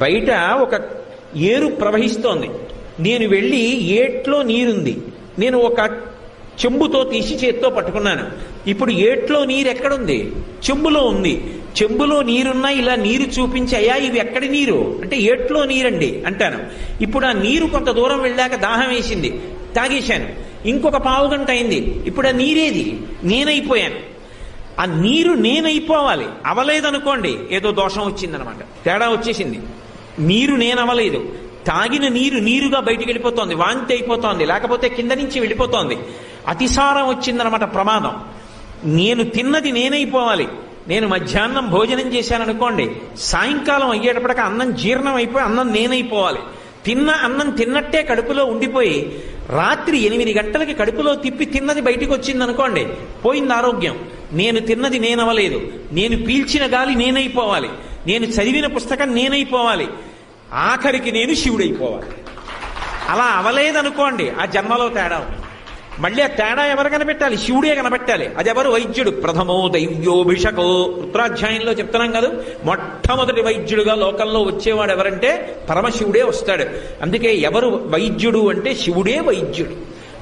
బయట ఒక ఏరు ప్రవహిస్తోంది. నేను వెళ్ళి ఏట్లో నీరుంది. నేను ఒక చెంబుతో తీసి చేత్తో పట్టుకున్నాను. ఇప్పుడు ఏట్లో నీరు ఎక్కడుంది చెంబులో ఉంది. చెంబులో నీరున్నా ఇలా నీరు చూపించి అయ్యా ఇవి ఎక్కడి నీరు? అంటే ఏట్లో నీరండి అంటాను. ఇప్పుడు ఆ నీరు కొంత దూరం వెళ్ళాక దాహం వేసింది. తాగేశాను. ఇంకొక పావు గంట అయింది. ఇప్పుడు ఆ నీరేది? నేనైపోయాను. ఆ నీరు నేనైపోవాలి. అవలేదనుకోండి. ఏదో దోషం వచ్చిందనమాట. తేడా వచ్చేసింది. నీరు నేనవలేదు తాగిన నీరు నీరుగా బయటికి వెళ్ళిపోతోంది వాంతి అయిపోతోంది లేకపోతే కింద నుంచి వెళ్ళిపోతోంది. అతిసారం వచ్చిందనమాట ప్రమాదం. నేను తిన్నది నేనైపోవాలి నేను మధ్యాహ్నం భోజనం చేశాననుకోండి సాయంకాలం అయ్యేటప్పటికి అన్నం జీర్ణం అయిపోయి అన్నం నేనైపోవాలి తిన్న అన్నం తిన్నట్టే కడుపులో ఉండిపోయి రాత్రి ఎనిమిది గంటలకి కడుపులో తిప్పి తిన్నది బయటికి వచ్చింది అనుకోండి పోయింది ఆరోగ్యం. నేను తిన్నది నేనవలేదు నేను పీల్చిన గాలి నేనైపోవాలి. నేను చదివిన పుస్తకం నేనైపోవాలి. ఆఖరికి నేను శివుడైపోవాలి. అలా అవలేదనుకోండి ఆ జన్మలో తేడా ఉంది. మళ్ళీ ఆ తేడా ఎవరు కనిపెట్టాలి? శివుడే కనిపెట్టాలి. అది ఎవరు? వైద్యుడు. ప్రథమో దైవ్యోభిషకో. రుద్రాధ్యాయంలో చెప్తున్నాం కదా మొట్టమొదటి వైద్యుడుగా లోకంలో వచ్చేవాడు ఎవరంటే పరమశివుడే వస్తాడు. అందుకే ఎవరు వైద్యుడు అంటే శివుడే వైద్యుడు.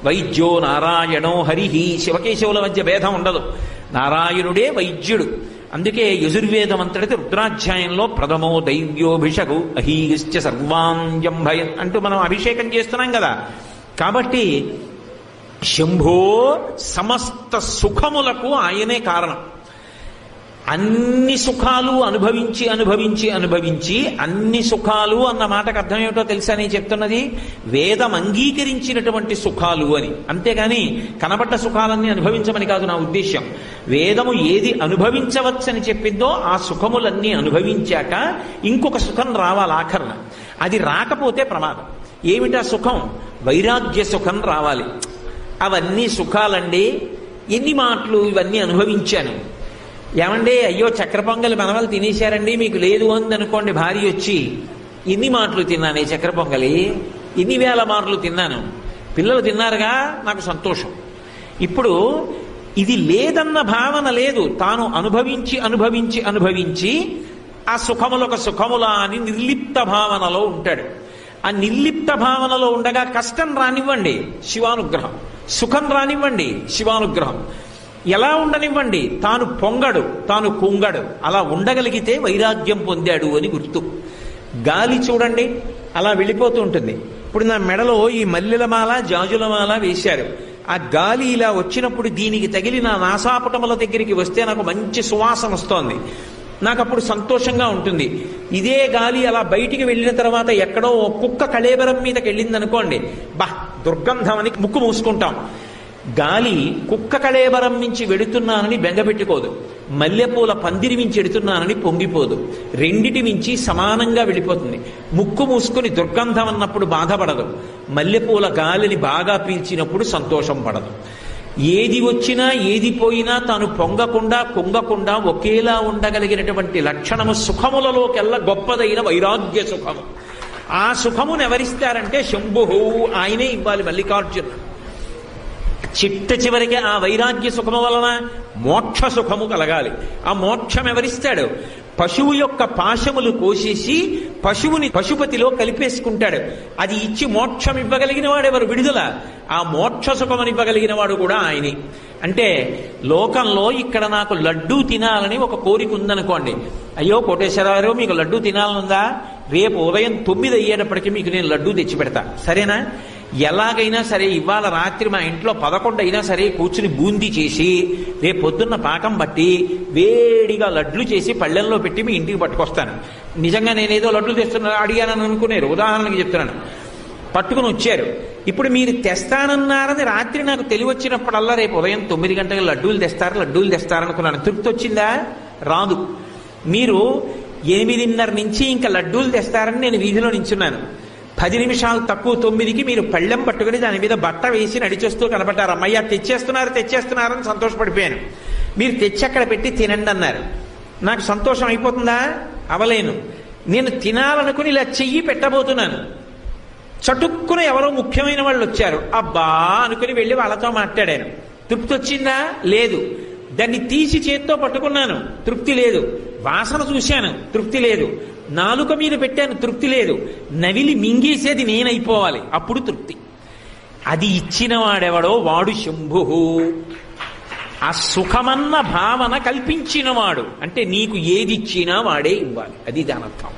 వైద్యో నారాయణో హరిహి. శివకేశవుల మధ్య భేదం ఉండదు. నారాయణుడే వైద్యుడు. అందుకే యజుర్వేదం అంతటిది రుద్రాధ్యాయంలో ప్రథమో దైవ్యోభిషకు అహీశ్చ సర్వాంజం భయం అంటూ మనం అభిషేకం చేస్తున్నాం కదా. కాబట్టి శంభో సమస్త సుఖములకు ఆయనే కారణం. అన్ని సుఖాలు అనుభవించి అనుభవించి అనుభవించి అన్ని సుఖాలు అన్న మాటకు అర్థం ఏమిటో తెలుసా నేను చెప్తున్నది? వేదం అంగీకరించినటువంటి సుఖాలు అని. అంతేగాని కనబడ్డ సుఖాలన్నీ అనుభవించమని కాదు నా ఉద్దేశ్యం. వేదము ఏది అనుభవించవచ్చని చెప్పిందో ఆ సుఖములన్నీ అనుభవించాక ఇంకొక సుఖం రావాలి ఆఖరణ. అది రాకపోతే ప్రమాదం. ఏమిటా సుఖం? వైరాగ్య సుఖం రావాలి. అవన్నీ సుఖాలండి. ఎన్ని మాటలు ఇవన్నీ అనుభవించాను. ఏమండి అయ్యో చక్ర పొంగలి మనవలు తినేశారండి మీకు లేదు అంది అనుకోండి భార్య వచ్చి ఇన్ని మాటలు తిన్నాను ఈ చక్ర పొంగలి ఇన్ని వేల మాటలు తిన్నాను పిల్లలు తిన్నారుగా నాకు సంతోషం. ఇప్పుడు ఇది లేదన్న భావన లేదు తాను అనుభవించి అనుభవించి అనుభవించి ఆ సుఖములొక సుఖములా అని నిర్లిప్త భావనలో ఉంటాడు. ఆ నిర్లిప్త భావనలో ఉండగా కష్టం రానివ్వండి శివానుగ్రహం. సుఖం రానివ్వండి శివానుగ్రహం. ఎలా ఉండనివ్వండి? తాను పొంగడు తాను కుంగడు. అలా ఉండగలిగితే వైరాగ్యం పొందాడు అని గుర్తు. గాలి చూడండి అలా వెళ్ళిపోతూ ఉంటుంది. ఇప్పుడు నా మెడలో ఈ మల్లెలమాల జాజులమాల వేశారు. ఆ గాలి ఇలా వచ్చినప్పుడు దీనికి తగిలి నా నాసాపటముల దగ్గరికి వస్తే నాకు మంచి సువాసన వస్తోంది. నాకు అప్పుడు సంతోషంగా ఉంటుంది. ఇదే గాలి అలా బయటికి వెళ్ళిన తర్వాత ఎక్కడో ఓ కుక్క కళేబరం మీదకి వెళ్ళింది అనుకోండి బా దుర్గంధం అని ముక్కు మూసుకుంటాం. గాలి కుక్క కళేబరం నుంచి వెడుతున్నానని బెంగపెట్టుకోదు మల్లెపూల పందిరి మించి ఎడుతున్నానని పొంగిపోదు. రెండిటి మించి సమానంగా వెళ్ళిపోతుంది. ముక్కు మూసుకుని దుర్గంధం అన్నప్పుడు బాధపడదు. మల్లెపూల గాలిని బాగా పీల్చినప్పుడు సంతోషం పడదు. ఏది వచ్చినా ఏది పోయినా తాను పొంగకుండా కుంగకుండా ఒకేలా ఉండగలిగినటువంటి లక్షణము సుఖములలోకెల్లా గొప్పదైన వైరాగ్య సుఖము. ఆ సుఖమును ఎవరిస్తారంటే శంభు ఆయనే ఇవ్వాలి మల్లికార్జున చిట్ట చివరికి ఆ వైరాగ్య సుఖము వలన మోక్ష సుఖము కలగాలి. ఆ మోక్షం ఎవరిస్తాడు? పశువు యొక్క పాశములు కోసేసి పశువుని పశుపతిలో కలిపేసుకుంటాడు. అది ఇచ్చి మోక్షం ఇవ్వగలిగిన వాడు ఎవరు? విడుదల. ఆ మోక్ష సుఖమని ఇవ్వగలిగిన వాడు కూడా ఆయనే. అంటే లోకంలో ఇక్కడ నాకు లడ్డూ తినాలని ఒక కోరిక ఉందనుకోండి. అయ్యో కోటేశ్వరరావు మీకు లడ్డూ తినాలనుందా? రేపు ఉదయం తొమ్మిది అయ్యేటప్పటికీ మీకు నేను లడ్డూ తెచ్చి పెడతా సరేనా? ఎలాగైనా సరే ఇవాళ రాత్రి మా ఇంట్లో పదకొండు అయినా సరే కూర్చుని బూందీ చేసి రేపు పొద్దున్న పాకం బట్టి వేడిగా లడ్లు చేసి పళ్ళెంలో పెట్టి మీ ఇంటికి పట్టుకొస్తాను. నిజంగా నేనేదో లడ్లు తెస్తున్నా అడిగానని అనుకునేరు. ఉదాహరణకి చెప్తున్నాను. పట్టుకుని వచ్చారు. ఇప్పుడు మీరు తెస్తానన్నారని రాత్రి నాకు తెలివచ్చినప్పుడల్లా రేపు ఉదయం తొమ్మిది గంటలకు లడ్డూలు తెస్తారు లడ్డూలు తెస్తారనుకున్నాను తృప్తి వచ్చిందా? రాదు. మీరు ఎనిమిదిన్నర నుంచి ఇంకా లడ్డూలు తెస్తారని నేను వీధిలో నించున్నాను. పది నిమిషాలు తక్కువ తొమ్మిదికి మీరు పళ్ళెం పట్టుకుని దాని మీద బట్ట వేసి నడిచేస్తూ కనబడ్డారు అమ్మయ్య తెచ్చేస్తున్నారు తెచ్చేస్తున్నారని సంతోషపడిపోయాను. మీరు తెచ్చి అక్కడ పెట్టి తినండి అన్నారు. నాకు సంతోషం అయిపోతుందా? అవలేను. నేను తినాలనుకుని ఇలా చెయ్యి పెట్టబోతున్నాను. చటుక్కున ఎవరో ముఖ్యమైన వాళ్ళు వచ్చారు. అబ్బా అనుకుని వెళ్ళి వాళ్ళతో మాట్లాడాను. తృప్తి వచ్చిందా? లేదు. దాన్ని తీసి చేత్తో పట్టుకున్నాను. తృప్తి లేదు. వాసన చూశాను. తృప్తి లేదు. నాలుక మీద పెట్టాను తృప్తి లేదు. నవిలి మింగేసేది నేనైపోవాలి. అప్పుడు తృప్తి. అది ఇచ్చిన వాడెవడో వాడు శంభు ఆ సుఖమన్న భావన కల్పించినవాడు. అంటే నీకు ఏది ఇచ్చినా వాడే ఇవ్వాలి. అది దానర్థం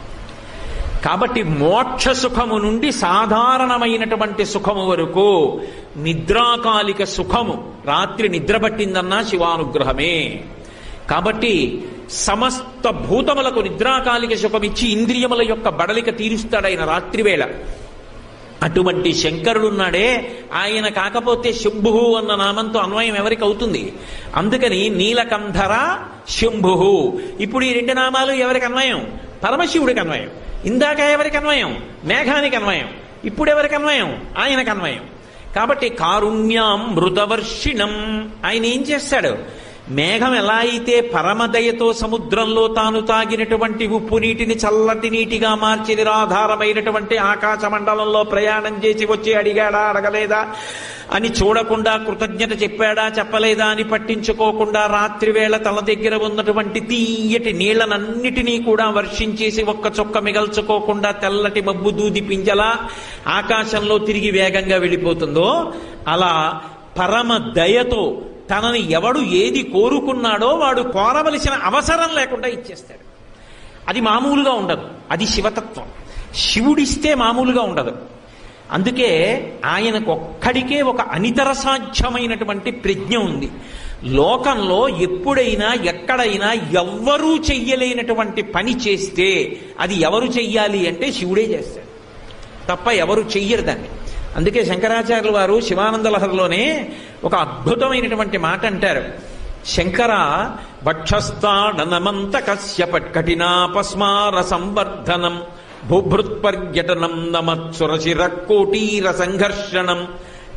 కాబట్టి మోక్ష సుఖము నుండి సాధారణమైనటువంటి సుఖము వరకు నిద్రాకాలిక సుఖము. రాత్రి నిద్ర పట్టిందన్నా శివానుగ్రహమే. కాబట్టి సమస్త భూతములకు నిద్రాకాలిక సుఖమిచ్చి ఇంద్రియముల యొక్క బడలిక తీరుస్తాడైన రాత్రివేళ. అటువంటి శంకరుడున్నాడే ఆయన కాకపోతే శంభు అన్న నామంతో అన్వయం ఎవరికి అవుతుంది? అందుకని నీలకంధర శంభు ఇప్పుడు ఈ రెండు నామాలు ఎవరికి అన్వయం? పరమశివుడికి అన్వయం. ఇందాక ఎవరికి అన్వయం? మేఘానికి అన్వయం. ఇప్పుడు ఎవరికి అన్వయం? ఆయనకు అన్వయం. కాబట్టి కారుణ్యాం మృతవర్షిణం ఆయన ఏం చేస్తాడు? మేఘం ఎలా అయితే పరమదయతో సముద్రంలో తాను తాగినటువంటి ఉప్పు నీటిని చల్లటి నీటిగా మార్చి నిరాధారమైనటువంటి ఆకాశ మండలంలో ప్రయాణం చేసి వచ్చి అడిగాడా అడగలేదా? అని చూడకుండా కృతజ్ఞత చెప్పాడా చెప్పలేదా అని పట్టించుకోకుండా రాత్రివేళ తల దగ్గర ఉన్నటువంటి తీయటి నీళ్ళనన్నిటినీ కూడా వర్షించేసి ఒక్క చొక్క మిగల్చుకోకుండా తెల్లటి మబ్బు దూది పింజలా ఆకాశంలో తిరిగి వేగంగా వెళ్ళిపోతుందో? అలా పరమ దయతో తనని ఎవడు ఏది కోరుకున్నాడో వాడు కోరవలసిన అవసరం లేకుండా ఇచ్చేస్తాడు. అది మామూలుగా ఉండదు. అది శివతత్వం. శివుడిస్తే మామూలుగా ఉండదు. అందుకే ఆయనకు ఒక్కడికే ఒక అనితర సాధ్యమైనటువంటి ప్రజ్ఞ ఉంది. లోకంలో ఎప్పుడైనా ఎక్కడైనా ఎవ్వరూ చెయ్యలేనటువంటి పని చేస్తే అది ఎవరు చెయ్యాలి అంటే శివుడే చేస్తాడు. తప్ప ఎవరు చెయ్యరు దాన్ని. అందుకే శంకరాచార్యులు వారు శివానందలహరిలోనే ఒక అద్భుతమైనటువంటి మాట అంటారు. శంకర వక్షస్థాడనమంత కశ్యపట్కఠినాపస్మార సంవర్ధనం భూభృత్పర్యటనం నమత్సురశిరకోటీర సంఘర్షణం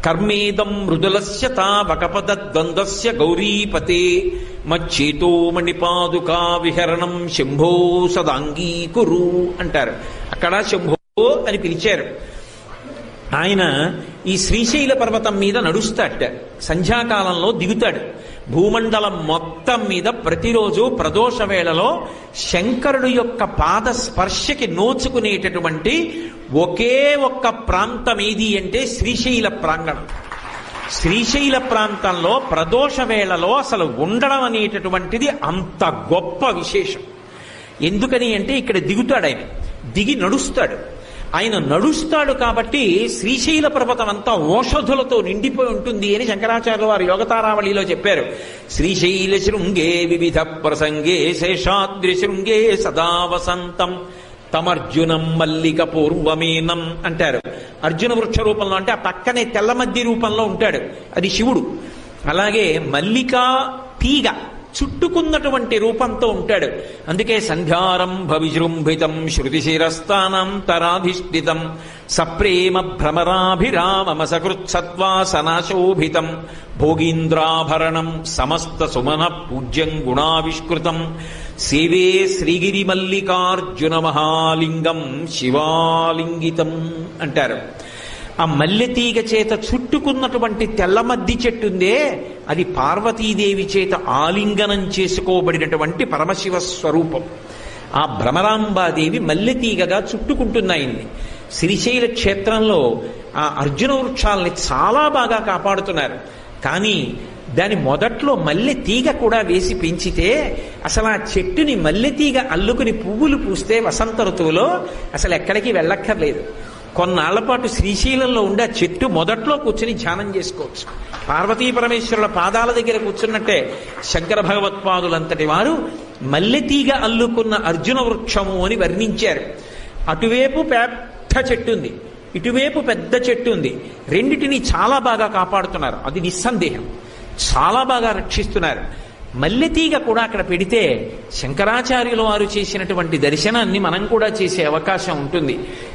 కర్మేదం మృదులస్య తావకపద ద్వంద్వస్య గౌరీపతే మచ్చేతో మణిపాదుకా విహరణం శంభో సదాంగీకురు అంటారు. అక్కడ శంభో అని పిలిచారు. ఆయన ఈ శ్రీశైల పర్వతం మీద నడుస్తాట సంధ్యాకాలంలో దిగుతాడు. భూమండలం మొత్తం మీద ప్రతిరోజు ప్రదోష వేళలో శంకరుడు యొక్క పాద స్పర్శకి నోచుకునేటటువంటి ఒకే ఒక్క ప్రాంతం ఏది అంటే శ్రీశైల ప్రాంగణం. శ్రీశైల ప్రాంతంలో ప్రదోష వేళలో అసలు ఉండడం అనేటటువంటిది అంత గొప్ప విశేషం. ఎందుకని అంటే ఇక్కడ దిగుతాడు ఆయన. దిగి నడుస్తాడు. ఆయన నడుస్తాడు కాబట్టి శ్రీశైల పర్వతం అంతా ఓషధులతో నిండిపోయి ఉంటుంది అని శంకరాచార్య వారు యోగతారావళిలో చెప్పారు. శ్రీశైల శృంగే వివిధ ప్రసంగే శేషాద్రి శృంగే సదా వసంతం. తమర్జునం మల్లిక పూర్వమేనం అంటారు. అర్జున వృక్ష రూపంలో అంటే ఆ పక్కనే తెల్లమద్ది రూపంలో ఉంటాడు. అది శివుడు. అలాగే మల్లికా తీగ. చుట్టుకున్నటువంటి రూపంతో ఉంటాడు. అందుకే సంధ్యారంభ విజృంభితం శృతిశిరస్థానం తరాధిష్ఠితం సప్రేమ భ్రమరాభిరామమ సకృత్సత్వాసనాశోభితం భోగీంద్రాభరణం సమస్త సుమన పూజ్యం గుణావిష్కృతం సేవే శ్రీగిరి మల్లికార్జున మహాలింగం శివాలింగితం అంటారు. ఆ మల్లెతీగ చేత చుట్టుకున్నటువంటి తెల్లమద్ది చెట్టుందే అది పార్వతీదేవి చేత ఆలింగనం చేసుకోబడినటువంటి పరమశివ స్వరూపం. ఆ భ్రమరాంబాదేవి మల్లెతీగగా చుట్టుకుంటున్నాయింది శ్రీశైల క్షేత్రంలో ఆ అర్జున వృక్షాలని చాలా బాగా కాపాడుతున్నారు. కానీ దాని మొదట్లో మల్లె తీగ కూడా వేసి పెంచితే అసలు ఆ చెట్టుని మల్లె తీగ అల్లుకుని పువ్వులు పూస్తే వసంత ఋతువులో అసలు ఎక్కడికి వెళ్ళక్కర్లేదు. కొన్నాళ్ళ పాటు శ్రీశైలంలో ఉండే ఆ చెట్టు మొదట్లో కూర్చుని ధ్యానం చేసుకోవచ్చు. పార్వతీ పరమేశ్వరుల పాదాల దగ్గర కూర్చున్నట్టే శంకర భగవత్పాదులంతటి వారు మల్లెతీగ అల్లుకున్న అర్జున వృక్షము అని వర్ణించారు. అటువైపు పెద్ద చెట్టు ఉంది ఇటువైపు పెద్ద చెట్టు ఉంది రెండిటిని చాలా బాగా కాపాడుతున్నారు. అది నిస్సందేహం. చాలా బాగా రక్షిస్తున్నారు. మల్లెతీగ కూడా అక్కడ పెడితే శంకరాచార్యుల వారు చేసినటువంటి దర్శనాన్ని మనం కూడా చేసే అవకాశం ఉంటుంది.